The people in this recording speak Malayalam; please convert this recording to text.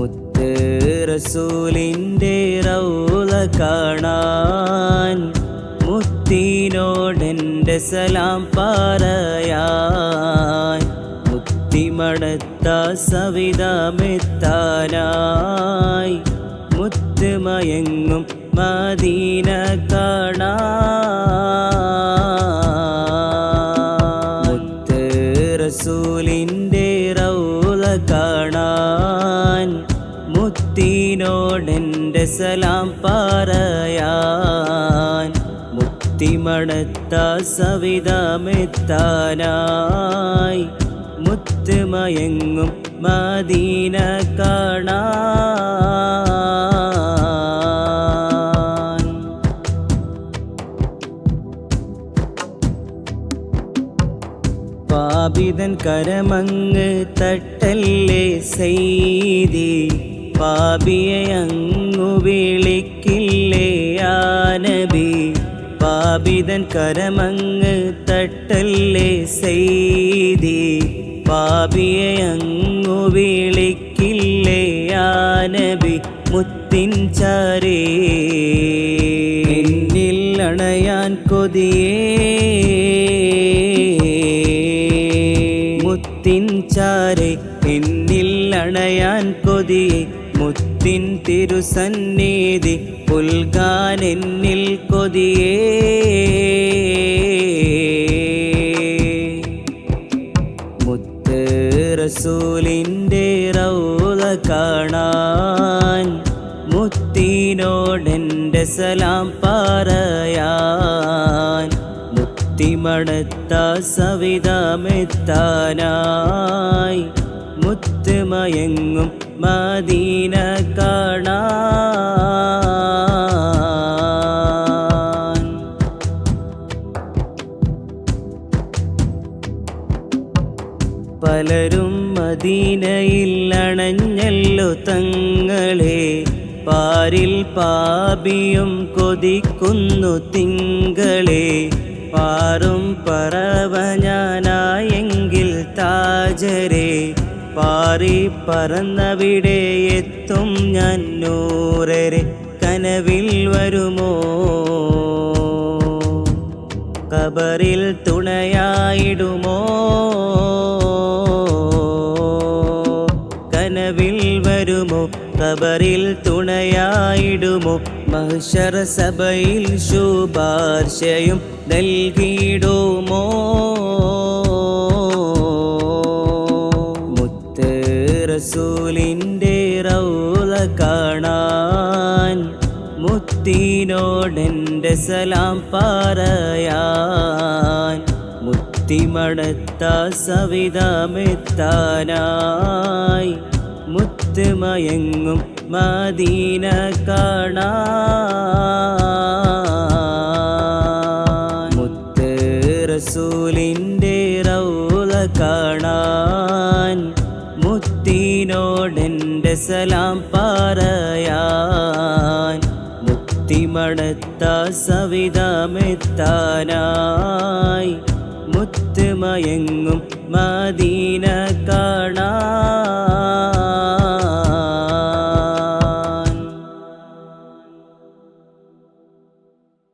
മുത്ത് റസൂലിന്റെ റൗല കാണാൻ മുത്തിനോടെന്റെ സലാം പറയാൻ മുത്തിമടത്ത സവിതമെത്താനായി മുത്തുമയങ്ങും മദീന കാണാൻ. മുത്ത് റസൂലിന്റെ റൗല കാണാൻ മുത്തിനോടെന്റെ സലാം പറയാൻ മുത്തിമണത്ത സവിതമെത്താനായി മുത്തുമയങ്ങും മദീന കാണാൻ. പാപിതൻ കരമങ്ങ് തട്ടല്ലേ സെയ്തി പാപിയെ അങ്ങു വിളിക്കില്ലേ ആനബി? പാപിതൻ കരമങ്ങ് തട്ടല്ലേ സെയ്തി പാപിയെ അങ്ങു വിളിക്കില്ലേ ആനബി? മുത്തിൻ ചാരേ. എന്നിൽ അണയാൻ കൊതിയേ. മുത്തിൻ ചാരേ എന്നിൽ അണയാൻ കൊതിയെ മുത്തിൻ തിരുസന്നിധി പുൽകാൻ എന്നിൽ കൊതിയേ. മുത്ത് റസൂലിന്റെ റൗല കാണാൻ മുത്തിനോടെന്റെ സലാം പറയാൻ മുത്തിമടത്ത സവിതമെത്താനായി മുത്തുമയങ്ങും മദീന കാണാൻ. പലരും മദീനയിൽ അണഞ്ഞല്ലോ തങ്ങളെ. പാരിൽ പാപിയും കൊതിക്കുന്നു തിങ്കളെ. പാറും പറവ ഞാനായെങ്കിൽ താജരെ. പാറി പറന്നവിടെ എത്തും ഞാൻ നൂറരെ കനവിൽ വരുമോ? കബറിൽ തുണയായിടുമോ? കനവിൽ വരുമോ? കബറിൽ തുണയായിടുമോ? മഹ്ശറ സഭയിൽ ശുപാർശയും നൽകിയിടുമോ? റസൂലിന്റെ റൗല കാണാൻ മുത്തിനോടെന്റെ സലാം പറയാൻ മുത്തിമടത്ത സവിതമെത്താനായി മുത്തുമയങ്ങും മദീന കാണാൻ മുത്ത് റസൂലിന്റെ മുത്തിനോടെന്റെ സലാം പറയാൻ സവിതമെത്താനായി. മുത്തുമയങ്ങും മദീന കാണാൻ.